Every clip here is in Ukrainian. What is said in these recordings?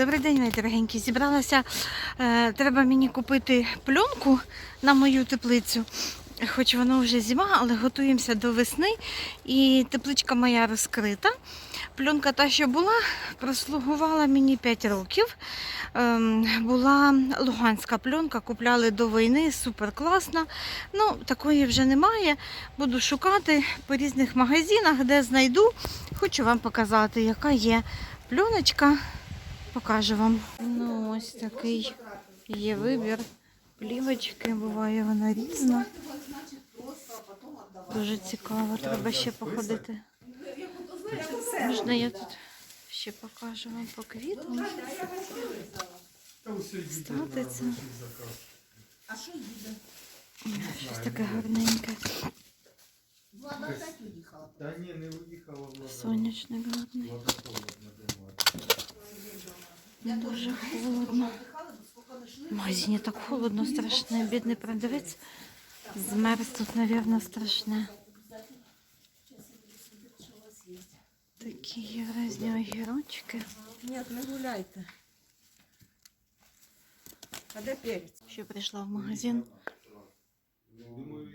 Добрий день, мої дорогенькі. Зібралася. Е, треба мені купити пленку на мою теплицю. Хоч воно вже зима, але готуємося до весни. І тепличка моя розкрита. Пленка та, що була, прослугувала мені 5 років. Ем, була луганська пленка, купляли до війни, супер класна. Ну, такої вже немає. Буду шукати по різних магазинах, де знайду. Хочу вам показати, яка є пленочка. Покажу вам. Ну, ось такий є вибір. Плівочки, буває вона різна. Дуже цікаво, треба ще походити. Можна я тут ще покажу вам по квітам. Стати. А що їде? Щось таке гарненьке. Влада опять уїхала. Та ні, не уїхала влада. Сонячний гарний. Дуже холодно. В магазині так холодно, страшне. Бідний продавець. Змерз тут, мабуть, страшне. Такі є різні огірочки. Ні, не гуляйте. А де перець? Ще прийшла в магазин.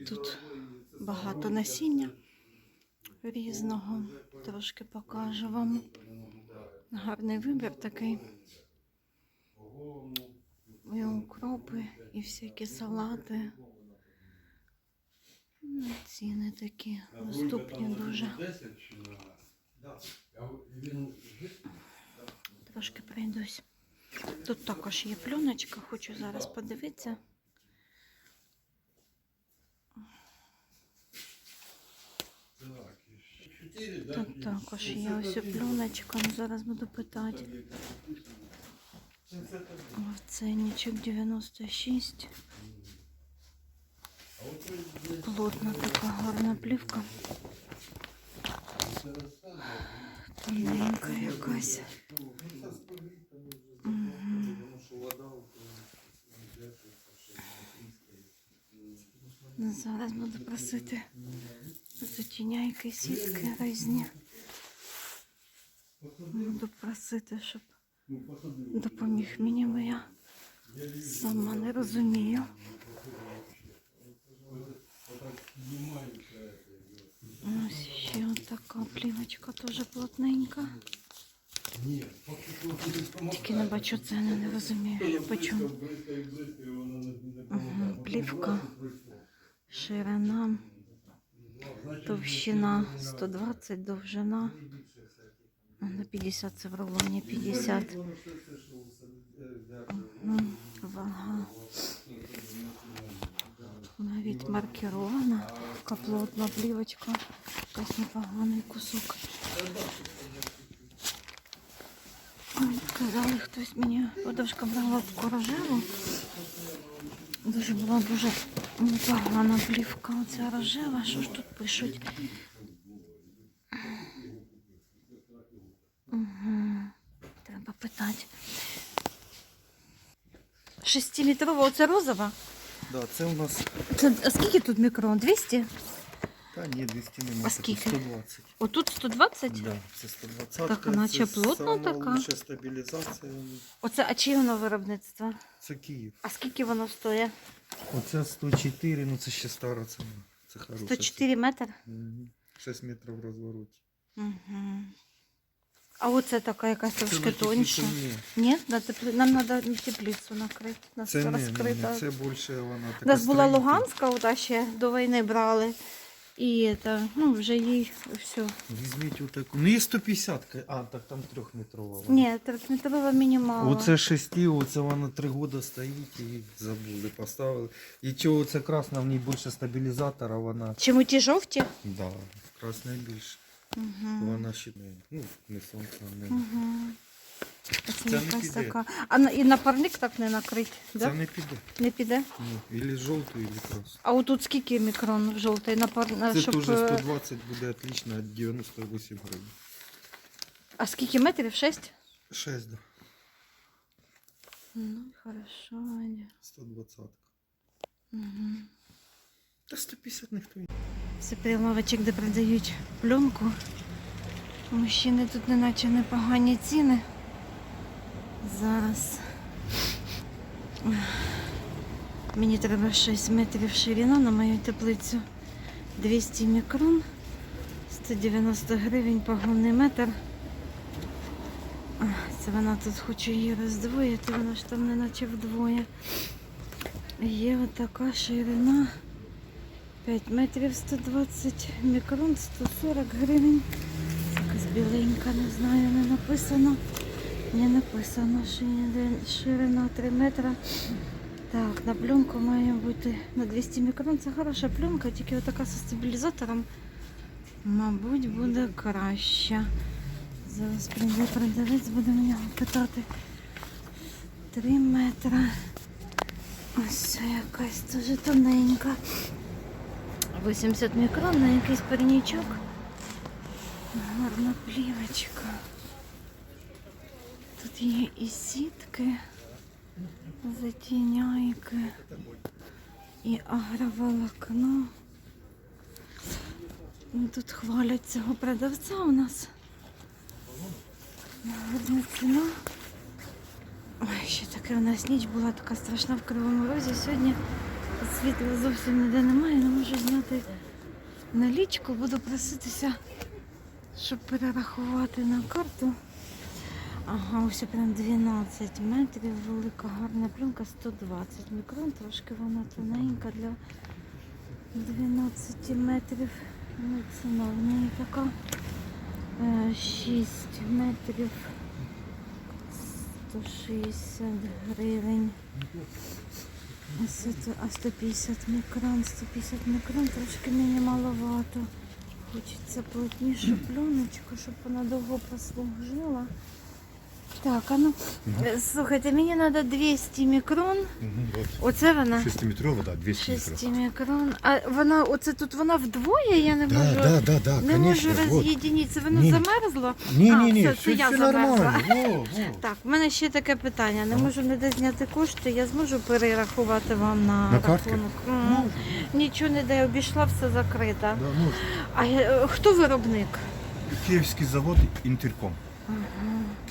Тут багато насіння різного. Трошки покажу вам. Гарний вибір такий. І укропи, і всякі салати. Ну, Ціни такі доступні дуже. Трошки пройдусь. Тут також є пленочка, хочу зараз подивитися. Тут також є ось пленочка, ну зараз буду питати. О, Ценничок 96. Плотна така гарна плівка. Тоненька якась. Зараз буду просити затіняйки, сітки різні. Буду просити, щоб допоміг мені, бо я сама не розумію. Ось ще така плівочка теж плотненька. Тільки не бачу ціни, не розумію, по чому. Плівка, ширина, товщина 120, довжина. На 50 це в рулоні 50. Вага. Навіть маркірована. Така плотна плівочка. Якась непоганий кусок. Ой, казали, хтось мені подушка брала таку рожеву. Дуже була дуже непогана плівка. Оця рожева. Що ж тут пишуть? Угу. Треба питати. Шестилітрова, оце розова? Да, це у нас. Це, а скільки тут мікрон? 200? Та ні, 200 немає. А скільки? 120. Отут 120? Да, це 120. Так, наче плотно така. Лучша стабілізація. Оце, а чиє воно виробництво? Це Київ. А скільки воно стоїть? Оце 104, ну це ще стара ціна. Це хороше. 104 метри? Мгм. 6 метрів в розвороті. Угу. А оце така якась трошки на тоньша. ні. На нам треба теплицю накрити. Нас Це не, не, не, це більше вона така У нас була. Луганська, ота ще до війни брали. І це, ну, вже їй все. Візьміть отаку. Ну є 150, а так там трьохметрова. вона. Ні, трьохметрова мені мало. Оце шесті, оце вона три роки стоїть і забули, поставили. І чого це красна, в ній більше стабілізатора, вона. Чому ті жовті? Да, красна більше. Угу. Вона ще не, ну, не сонце, не. Угу. Це, не якась піде. така. А на, і на парник так не накрить, Це да? не піде. Не піде? Ні. Ілі жовту, ілі красну. А отут скільки мікрон жовтий на пар... на- Це щоб, теж е, 120 буде отлично, 98 гривень. А скільки метрів? Шесть? 6, да. Ну, хорошо. Аня. 120. Угу. Та 150 ніхто не. Це прилавочок, де продають пленку. У мужчини тут неначе непогані ціни. Зараз. Мені треба 6 метрів ширина на мою теплицю. 200 мікрон, 190 гривень погонний метр. Це вона тут хоче її роздвоїти, вона ж там не наче вдвоє. Є отака ширина 5 метрів 120 мікрон, 140 гривень. Якась біленька, не знаю, не написано. Не написано, що ширина 3 метра. Так, на пленку має бути на 200 мікрон. Це хороша пленка, тільки отака зі стабілізатором. Мабуть, буде краще. Зараз прийде продавець, буде мене питати. 3 метра. Ось якась дуже тоненька. 80 мікрон на якийсь пернічок. Гарна плівочка. Тут є і сітки, затіняйки, і агроволокно. Ну, Тут хвалять цього продавця у нас. Гарна ціна. Ой, ще таке у нас ніч була така страшна в Кривому Розі. Сьогодні світла зовсім ніде немає, не можу зняти налічку, буду проситися, щоб перерахувати на карту. Ага, ось прям 12 метрів, велика гарна пленка, 120 мікрон, трошки вона тоненька для 12 метрів. Ну, ціна в неї така. Е, 6 метрів 160 гривень. А 150 мікрон, 150 мікрон трошки мені маловато. Хочеться плотнішу пленочку, щоб вона довго послужила. Так, а ну, е, слухайте, мені треба 200 мікрон. Мгм, вот. Оце вона. 6-метровая, да, 200 6 метров. мікрон. А вона, оце тут вона вдвоє, я не Да, можу. да, да, да, Не конечно. можу вот. роз'єдинитися. Воно Ні. замерзло? Не, А, не, не, все, все, я все замерзла. нормально. Во, во. Так, в мене ще таке питання. Не можу ніде зняти кошти, я зможу перерахувати вам на, На картки? рахунок. М, Нічого не де, обійшла, все закрито. Да. А е, хто виробник? Киевский завод Интерком.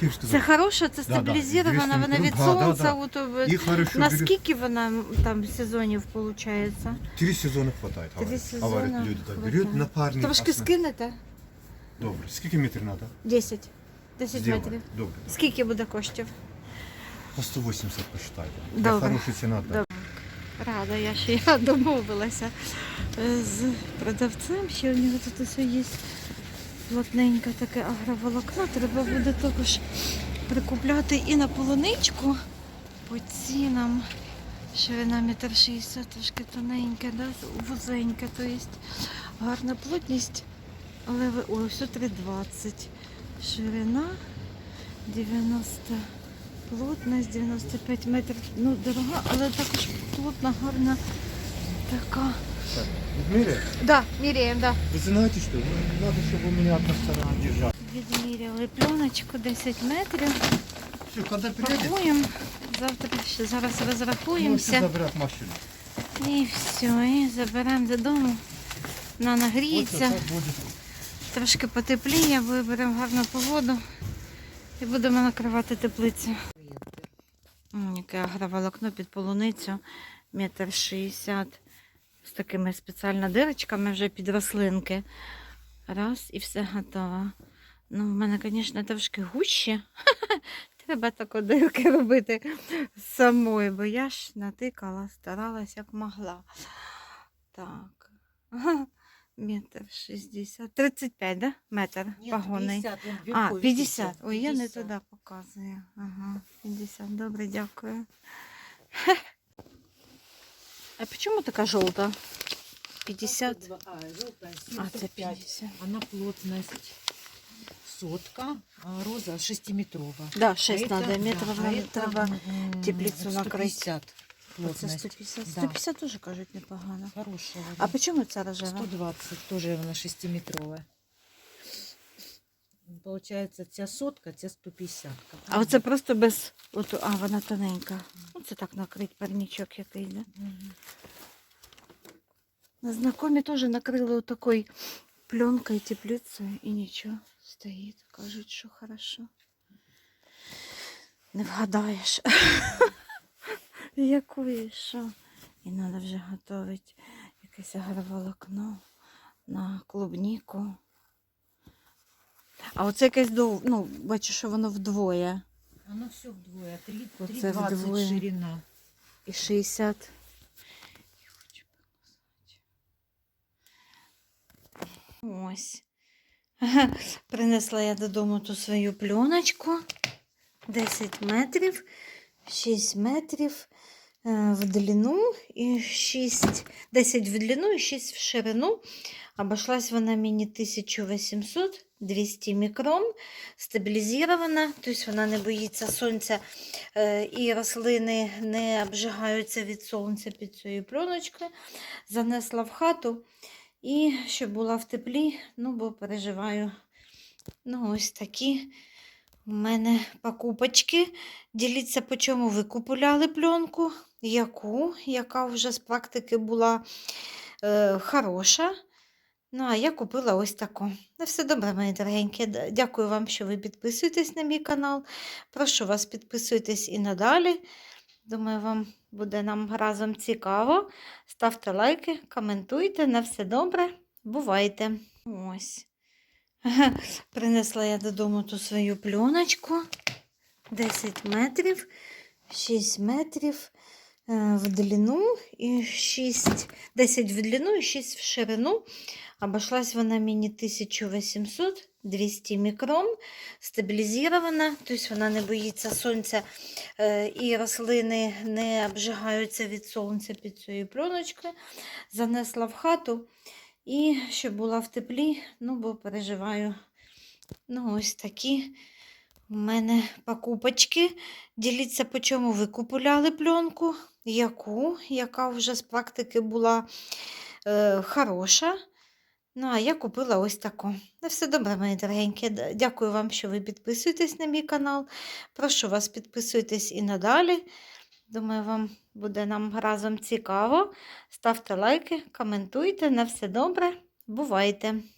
Киевский Це хороша, це Да, да, стабілізована, 200 вона від мікрон. Да, сонця. да. от, е, хорошо. Наскільки вона там сезонів виходить? Три сезона хватает. Три говорят. сезона Говорят люди. Да. хватает. Берет напарник. Трошки основ- скинете? Добре. Скільки метрів? 10. 10 Сделаем. метрів. Добре. Скільки буде коштів? По 180 посчитай. Добре. Для хорошая цена. Да. Добре. Рада, я ще я домовилася е, з продавцем. Ще у нього тут усе є плотненьке таке агроволокно. Треба буде також прикупляти і на полуничку по цінам. Ширина метр шістдесят, трошки тоненьке, да? вузеньке, то є гарна плотність. Але ой, все 3,20. Ширина 90 плотність 95 метрів. Ну, дорога, але також плотна, гарна така. Мире, Да, міряємо, да. вы знаете что? Ну, Надо, чтобы у меня одна сторона держала. Відміряли пленочку 10 метрів. Все, когда приедет, Пакуємо. Завтра ще зараз можете розрахуємося. забрать машину. І все, і заберемо додому. Вот нагріється, так трошки потепліє, виберемо гарну погоду і будемо накривати теплицю. М, Яке агроволокно під полуницю, метр шістдесят. З такими спеціально дирочками вже під рослинки. Раз і все готово. Ну, в мене, звісно, трошки гуще. Треба тако дирки робити самою, бо я ж натикала, старалась як могла. Так. Метр шістдесят. 35, да? Метр погонний. А, 50. Ой, я не туди показую. Ага, 50. Добре, дякую. А чому така жовта? 50. А, желтая, А, це 75. 50. Она плотность сотка, а роза шестиметровая. Да, 6 А треба это- метрів, да, нам а это, треба м, теплицю накрити. 150 Оце плотность. 150. Да. 150 теж кажуть непогано. Хорошая. А по чому ця рожева? 120 тоже она шестиметровая. Получается, ця сотка, ця 150. А оце просто без. От, а, вона тоненька. Оце так накрить парнічок який, да? Мгм. Знакомі теж накрили отакою пленкою, теплицею і нічого. Стоїть, кажуть, що хорошо. Не вгадаєш. Яку і що? І треба вже готувати якесь агроволокно на клубніку. А оце якесь ну, бачу, що воно вдвоє. Оно все вдвоє. Три- Оце 3,20 вдвоє. ширина. І 60. Я хочу показати. Ось. Принесла я додому ту свою пленочку. 10 метрів, 6 метрів е, в длину і 6, 10 в длину і 6 в ширину. Обошлась вона мені 1800, 200 мікрон, стабілізована, тобто вона не боїться сонця е, і рослини не обжигаються від сонця під цією пленочкою. Занесла в хату і щоб була в теплі, ну бо переживаю. Ну, ось такі у мене покупочки. Діліться, по чому ви купуляли пленку, яку, яка вже з практики була е, хороша. Ну, а я купила ось таку. На все добре, мої дорогенькі. Дякую вам, що ви підписуєтесь на мій канал. Прошу вас, підписуйтесь і надалі. Думаю, вам буде нам разом цікаво. Ставте лайки, коментуйте. На все добре. Бувайте. Ось. Принесла я додому ту свою пленочку. 10 метрів, 6 метрів в длину і 6, 10 в длину і 6 в ширину. Обошлась вона мені 1800, 200 мікрон, стабілізована, тобто вона не боїться сонця е, і рослини не обжигаються від сонця під цією пленочкою. Занесла в хату і щоб була в теплі, ну бо переживаю. Ну, ось такі у мене покупочки. Діліться, по чому ви купуляли пленку, яку, яка вже з практики була е, хороша. Ну, а я купила ось таку. На все добре, мої дорогенькі. Дякую вам, що ви підписуєтесь на мій канал. Прошу вас, підписуйтесь і надалі. Думаю, вам буде нам разом цікаво. Ставте лайки, коментуйте. На все добре. Бувайте!